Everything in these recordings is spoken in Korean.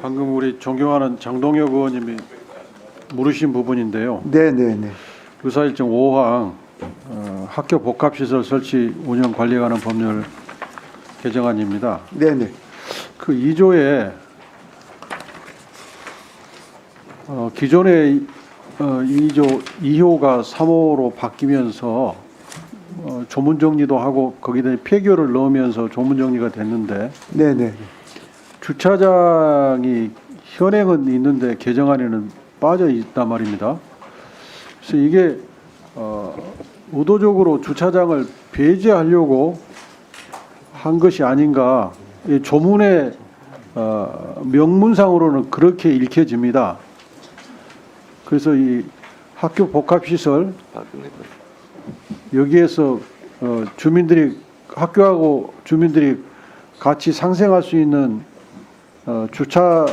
방금 우리 존경하는 장동혁 의원님이 물으신 부분인데요. 네, 네, 네. 의사일정 5항 어, 학교 복합시설 설치 운영 관리에 관한 법률 개정안입니다. 네, 네. 그 2조에 어, 기존의 어, 2조 2호가 3호로 바뀌면서 어, 조문 정리도 하고 거기다 폐교를 넣으면서 조문 정리가 됐는데 네, 네. 주차장이 현행은 있는데 개정안에는 빠져 있단 말입니다. 그래서 이게 어, 의도적으로 주차장을 배제하려고 한 것이 아닌가. 이 조문의 어, 명문상으로는 그렇게 읽혀집니다. 그래서 이 학교 복합시설 여기에서 어, 주민들이 학교하고 주민들이 같이 상생할 수 있는 어, 주차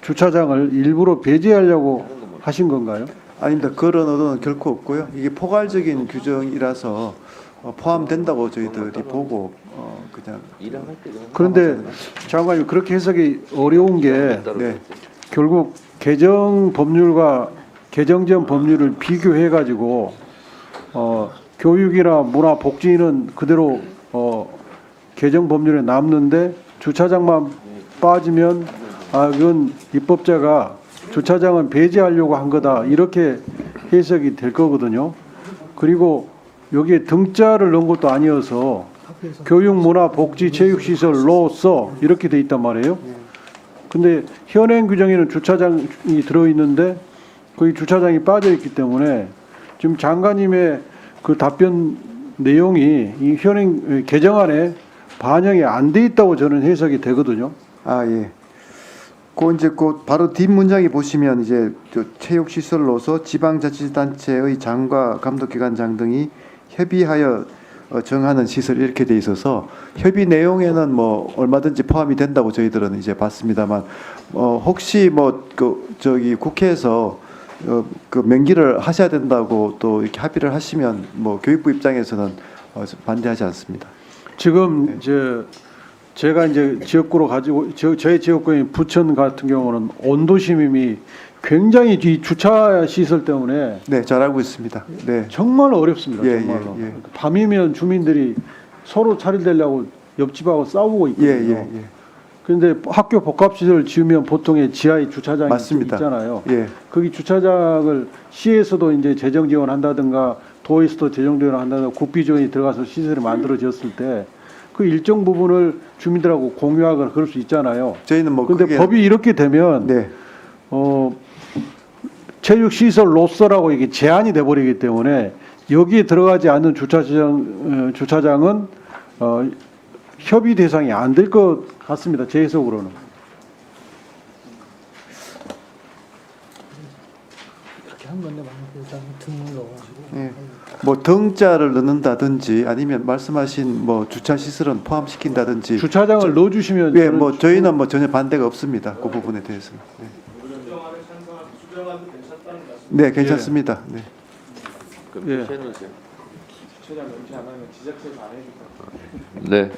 주차장을 일부러 배제하려고 하신 건가요? 아닙니다. 그런 의도는 결코 없고요. 이게 포괄적인 규정이라서 어, 포함된다고 저희들이 보고 어, 그냥 그런데 장관님 그렇게 해석이 어려운 게 네, 결국 개정 법률과 개정 전 법률을 비교해 가지고 어, 교육이나 문화 복지는 그대로 어, 개정 법률에 남는데 주차장만 빠지면 아 이건 입법자가 주차장은 배제하려고 한 거다 이렇게 해석이 될 거거든요. 그리고 여기에 등자를 넣은 것도 아니어서 교육 문화 복지 체육 시설로서 이렇게 돼 있단 말이에요. 근데 현행 규정에는 주차장이 들어 있는데 거기 주차장이 빠져 있기 때문에 지금 장관님의 그 답변 내용이 이 현행 개정안에 반영이 안 돼 있다고 저는 해석이 되거든요. 아 예. 그 이제 그 바로 뒷 문장에 보시면 이제 저 체육 시설로서 지방자치단체의 장과 감독기관장 등이 협의하여 어, 정하는 시설 이렇게 돼 있어서 협의 내용에는 뭐 얼마든지 포함이 된다고 저희들은 이제 봤습니다만 어 혹시 뭐 그 저기 국회에서 어, 그 명기를 하셔야 된다고 또 이렇게 합의를 하시면 뭐 교육부 입장에서는 어, 반대하지 않습니다. 지금 이제 제가 이제 지역구로 가지고 저, 저희 지역구인 부천 같은 경우는 온도심임이 굉장히 이 주차 시설 때문에 네, 잘 알고 있습니다. 네. 정말 어렵습니다. 예, 정말로. 예, 예. 밤이면 주민들이 서로 차릴되려고 옆집하고 싸우고 예, 있거든요. 예, 예. 그런데 학교 복합 시설 지으면 보통의 지하에 주차장이 맞습니다. 있잖아요. 예. 거기 주차장을 시에서도 이제 재정 지원한다든가 도에서도 재정 지원한다든가 국비 지원이 들어가서 시설이 만들어졌을 때 그 일정 부분을 주민들하고 공유하거나 그럴 수 있잖아요. 저희는 뭐 근데 그게 법이 이렇게 되면 네. 어 체육 시설로서라고 이게 제한이 돼 버리기 때문에 여기에 들어가지 않는 주차장 어, 주차장은 어 협의 대상이 안 될 것 같습니다. 제 해석으로는. 그렇게 한 건데 만약에 등을 넣어가지고 예. 뭐 등자를 넣는다든지 아니면 말씀하신 뭐 주차 시설은 포함시킨다든지 주차장을 넣어 주시면 예, 뭐 저희는 뭐 전혀 반대가 없습니다. 그 부분에 대해서는. 네, 네 괜찮습니다. 네. 예. 네,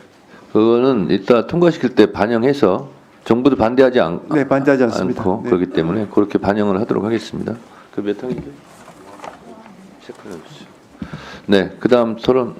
그거는 이따 통과시킬 때 반영해서 정부도 반대하지 않, 네, 반대하지 않습니다. 않고 네. 그렇기 때문에 그렇게 반영을 하도록 하겠습니다. 그몇 항이죠? 체크해 주시죠. 네, 그 다음 토론